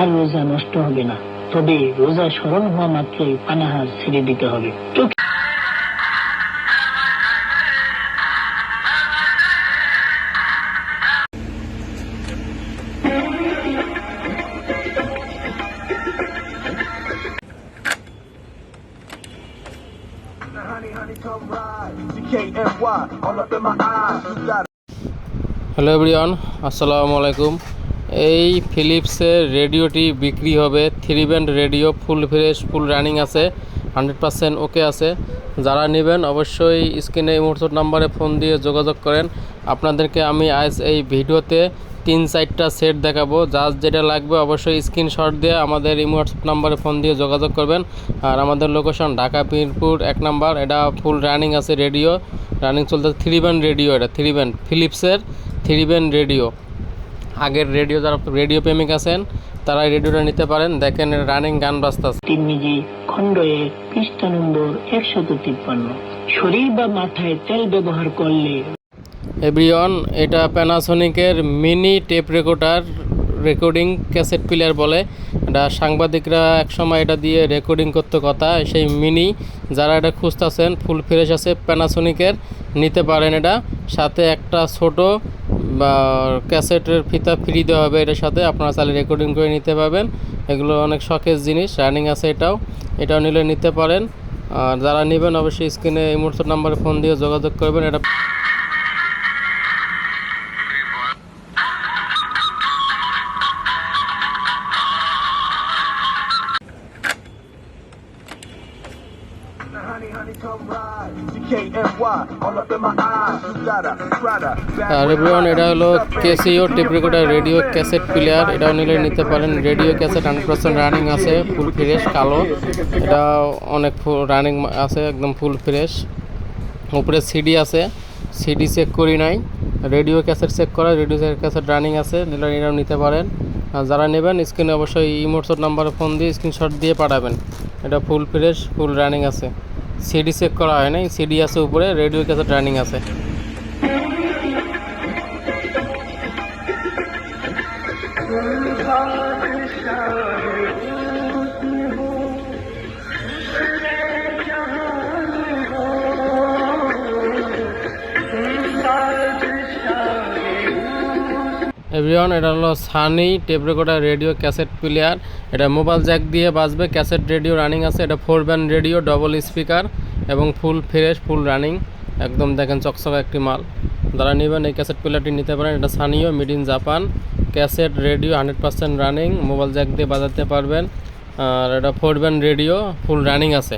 আর রোজা নষ্ট হবে না। তবে রোজা স্মরণ হওয়া মাত্রই পানাহার ছেড়ে দিতে হবে। হ্যালো এভরিওয়ান আসসালামু আলাইকুম এই ফিলিপসের রেডিওটি বিক্রি হবে, three band radio, full fresh, full running আছে, হান্ড্রেড পারসেন্ট ওকে আছে। যারা নেবেন অবশ্যই স্ক্রিনে এই মুহূর্ত নাম্বারে ফোন দিয়ে যোগাযোগ করেন। আপনাদেরকে আমি আজ এই ভিডিওতে তিন চারটা সেট দেখাবো। যার যেটা লাগবে অবশ্যই স্ক্রিনশট দিয়ে আমাদের এই হোয়াটসঅ্যাপ নাম্বারে ফোন দিয়ে যোগাযোগ করবেন। আর আমাদের লোকেশন ঢাকা পীরপুর এক নাম্বার। এটা ফুল রানিং আছে রেডিও। রানিং চলতে থ্রি ব্যান্ড রেডিও এটা, থ্রি ব্যান্ড, ফিলিপসের থ্রি ব্যান্ড রেডিও। আগের রেডিও যারা রেডিও প্রেমিক আছেন তারা রেডিওটা নিতে পারেন। দেখেন রানিং গান বাজতাছে তিরমিজি খণ্ড এক পৃষ্ঠা নম্বর একশত তিপ্পান্ন। শরীর বা মাথায় তেল ব্যবহার করলে এভরিওয়ান এটা প্যানাসোনিকের mini tape recorder recording cassette player বলে। এটা সাংবাদিকরা একসময় এটা দিয়ে রেকর্ডিং করতে কথা। সেই মিনি যারা এটা খুঁজতেছেন ফুল ফ্রেশ আছে প্যানাসোনিকের নিতে পারেন এটা। সাথে একটা ছোট বা ক্যাসেটের ফিতা ফ্রি দেওয়া হবে এটার সাথে, আপনারা চাইলে রেকর্ডিং করে নিতে পারবেন। এগুলো অনেক শখের জিনিস রানিং আছে এটাও। এটাও নিলে নিতে পারেন। আর যারা নেবেন, অবশ্যই স্ক্রিনে এই মুহূর্তে নাম্বারে ফোন দিয়ে যোগাযোগ করবেন। এটা আর এভরিওয়ান এটা হলো Casio tape recorder radio cassette player এটাও নিলে নিতে পারেন। Radio cassette hundred percent running আছে ফুল ফ্রেশ কালো। এটা অনেক রানিং আছে একদম ফুল ফ্রেশ উপরে সিডি আছে। সিডি চেক করি নাই। রেডিও ক্যাসেট চেক করা রেডিও ক্যাসেট রানিং আছে। নিলে এটাও নিতে পারেন। যারা নেবেন স্ক্রিনে অবশ্যই ইমোটসোর নাম্বারে ফোন দিয়ে স্ক্রিনশট দিয়ে পাঠাবেন। এটা ফুল ফ্রেশ ফুল রানিং আছে। সিডি চেক করা হয় নাই। সিডি আছে উপরে রেডিও কাছে ট্রেনিং আছে। এভরিওয়ান এটা হলো Sony tape recorder radio cassette player এটা মোবাইল জ্যাক দিয়ে বাজবে ক্যাসেট রেডিও রানিং আছে। এটা four band radio double speaker এবং ফুল ফ্রেশ ফুল রানিং একদম দেখেন চকচকা একটি মাল। যারা নেবেন এই ক্যাসেট প্লেয়ারটি নিতে পারেন। এটা Sanyo made in Japan cassette radio hundred percent running mobile jack দিয়ে বাজাতে পারবেন। আর এটা four band radio full running আছে।